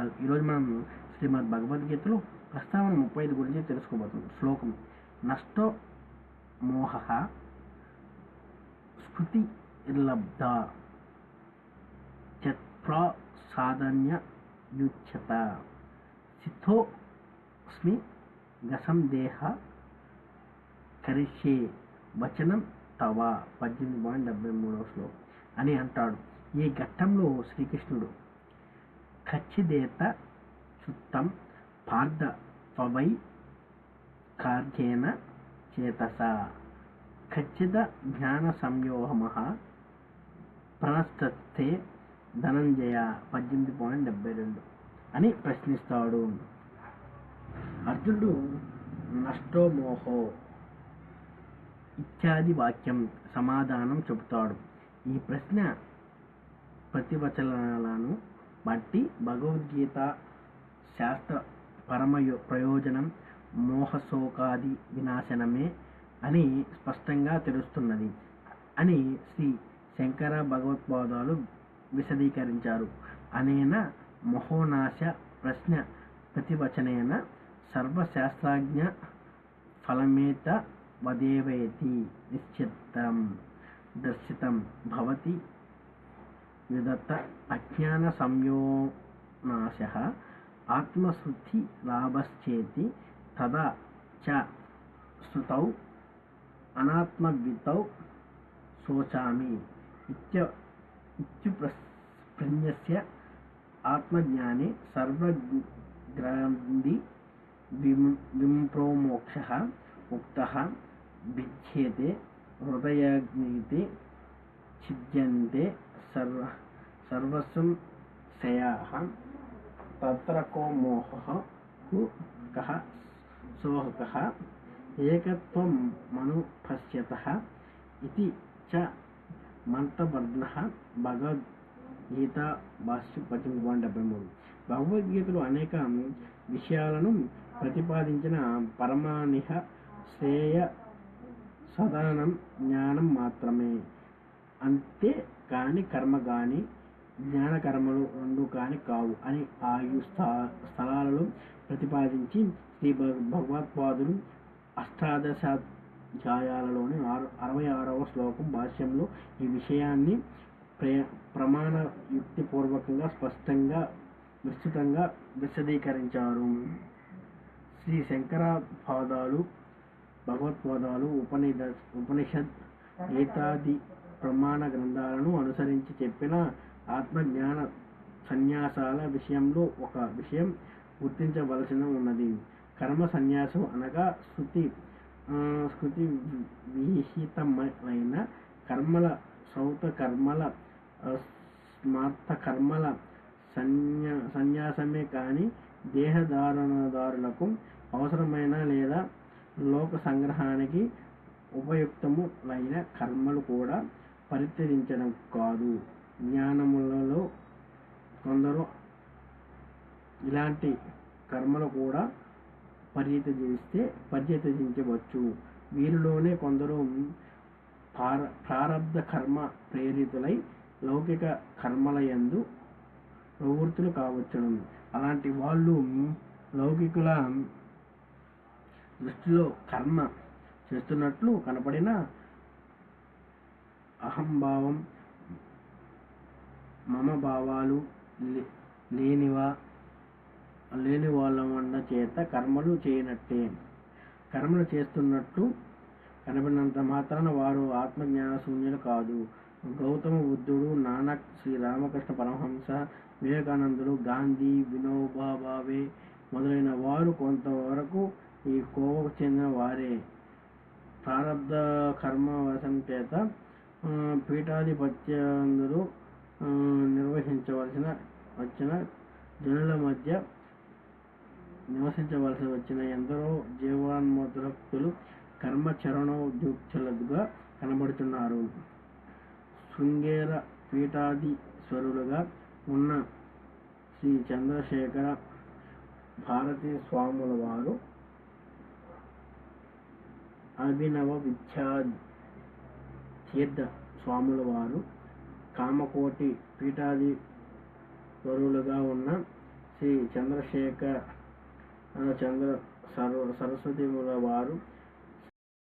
వర్గాలు ఈరోజు మనం శ్రీమద్ భగవద్గీతలో ప్రస్తావన ముప్పై ఐదు గురించి తెలుసుకోబోతున్నాం. శ్లోకం. నష్టో మోహ స్మృతి ఇర్లబ్ధ చత్ప్రాసాదన్య యుచ్యత సిద్ధోస్మి గసందేహ కరిషే వచనం తవ పద్దెనిమిది పాయింట్ డెబ్బై మూడవ శ్లోకం. అని అంటాడు. ఈ ఘట్టంలో శ్రీకృష్ణుడు ఖచ్చిదేత సుత్తం పార్థ పవై కార్యేన చేతస. ఖచ్చిత జ్ఞాన సంయోహమ ధనంజయ పద్దెనిమిది పాయింట్ డెబ్బై రెండు అని ప్రశ్నిస్తాడు. అర్జునుడు నష్టోమోహో ఇత్యాది వాక్యం సమాధానం చెబుతాడు. ఈ ప్రశ్న ప్రతివచనాలను బట్టి భగవద్గీత శాస్త్ర పరమయో ప్రయోజనం మోహశోకాది వినాశనమే అని స్పష్టంగా తెలుస్తున్నది అని శ్రీ శంకర భగవత్పాదాలు విశదీకరించారు. అనేన మహోనాశ ప్రశ్న ప్రతివచనేన సర్వశాస్త్రాజ్ఞ ఫలమేత వదేవేతి నిశ్చితం దర్శితం భవతి విదత్త అజ్ఞాన సంయోనాశ ఆత్మశుద్ధి లాభశ్చేతి తదా చ శృతౌ అనాత్మవితౌ శోచామి ఇత్య ఇత్యుప్రన్యస్య ఆత్మజ్ఞానే సర్వగ్రంథి విం వింప్రోమోక్ష ఉక్త భిద్యేతే హృదయగ్నీతే ఛిద్యంతే సర్వ సర్వస్వం శయాః తత్ర కో మోహః కు కః సోహ కః ఏకత్వం మను పశ్యతః ఇతి చ మంత్రవర్ధనః భగవద్గీత భాష్య పద్దెనిమిది పాయింట్ డెబ్బై మూడు. భగవద్గీతలో అనేక విషయాలను ప్రతిపాదించిన పరమానిహ శ్రేయ సదానం జ్ఞానం మాత్రమే. అంతే కానీ కర్మ కానీ జ్ఞాన కర్మలు రెండు కాని కావు అని ఆయు స్థా- స్థలాలలో ప్రతిపాదించి శ్రీ భగ- భగవత్పాదులు అష్టాదశాధ్యాయాలలోని ఆరు అరవై ఆరవ శ్లోకం భాష్యంలో ఈ విషయాన్ని ప్రే ప్రమాణ యుక్తిపూర్వకంగా స్పష్టంగా విస్తృతంగా విశదీకరించారు. శ్రీ శంకర పాదాలు భగవత్పాదాలు ఉపనిష ఉపనిషద్ గీతాది ప్రమాణ గ్రంథాలను అనుసరించి చెప్పిన ఆత్మజ్ఞాన సన్యాసాల విషయంలో ఒక విషయం గుర్తించవలసిన ఉన్నది. కర్మ సన్యాసం అనగా శృతి శృతి విహితమైన కర్మల సౌత కర్మల స్మార్థ స్మార్త కర్మల సన్యా సన్యాసమే కానీ దేహధారణదారులకు అవసరమైన లేదా లోక సంగ్రహానికి ఉపయుక్తములైన కర్మలు కూడా పరిత్యజించడం కాదు. జ్ఞానములలో కొందరు ఇలాంటి కర్మలు కూడా పర్యటజిస్తే పర్యటజించవచ్చు వీరిలోనే కొందరు పార ప్రారబ్ధ కర్మ ప్రేరితులై లౌకిక కర్మల యందు ప్రవృత్తులు కావచ్చును. అలాంటి వాళ్ళు లౌకికుల దృష్టిలో కర్మ చేస్తున్నట్లు కనపడిన అహంభావం మమ భావాలు లే- లేనివా లేని వాళ్ళ వండ చేత కర్మలు చేయనట్టే. కర్మలు చేస్తున్నట్టు కనబడినంత మాత్రాన వారు ఆత్మజ్ఞాన శూన్యులు కాదు. గౌతమ బుద్ధుడు నానక్ శ్రీ రామకృష్ణ పరమహంస వివేకానందుడు గాంధీ వినోబా భావే మొదలైన వారు కొంతవరకు ఈ కోవకు చెందిన వారే. ప్రారబ్ధ కర్మ వశం చేత పీఠాధిపత్యందులు నిర్వహించవలసిన వచ్చిన జనుల మధ్య నివసించవలసి వచ్చిన ఎందరో జీవాన్మోద్రక్తులు కర్మచరణోద్యుక్తులుగా కనబడుతున్నారు. శృంగేర పీఠాధీశ్వరులుగా ఉన్న శ్రీ చంద్రశేఖర భారతీ స్వాముల వారు అభినవ విద్యా తీర్థ స్వాముల వారు కామకోటి పీఠాది వరులుగా ఉన్న శ్రీ చంద్రశేఖర్ చంద్ర సర్వ సరస్వతి వారు